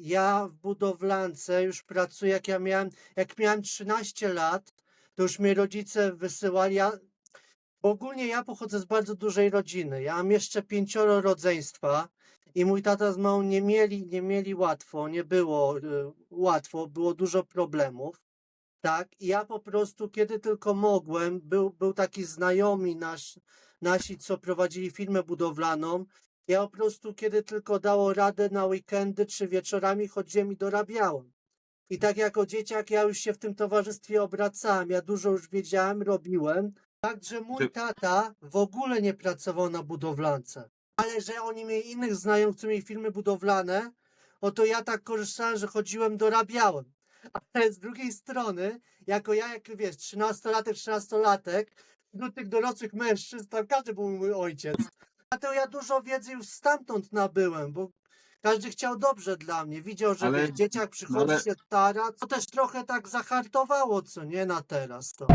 ja w budowlance już pracuję, jak ja miałem, jak miałem 13 lat, to już mnie rodzice wysyłali. Ja, ogólnie ja pochodzę z bardzo dużej rodziny. Ja mam jeszcze pięcioro rodzeństwa i mój tata z mamą nie mieli, nie mieli łatwo, nie było y, łatwo, było dużo problemów. Tak, i ja po prostu, kiedy tylko mogłem, był, był taki znajomy nasz, nasi, co prowadzili firmę budowlaną. Ja po prostu, kiedy tylko dało radę na weekendy czy wieczorami, chodziłem i dorabiałem. I tak jako dzieciak ja już się w tym towarzystwie obracałem. Ja dużo już wiedziałem, robiłem. Także mój Ty- tata w ogóle nie pracował na budowlance. Ale że oni mieli innych znajomych, co mieli firmy budowlane, no to ja tak korzystałem, że chodziłem, dorabiałem. Ale z drugiej strony, jako ja, jak wiesz, 13-latek, 13-latek, wśród tych dorosłych mężczyzn, tam każdy był mój ojciec. Dlatego ja dużo wiedzy już stamtąd nabyłem, bo każdy chciał dobrze dla mnie. Widział, że Ale- wiesz, dzieciak przychodzi, ale- się stara. To też trochę tak zahartowało, co nie na teraz to.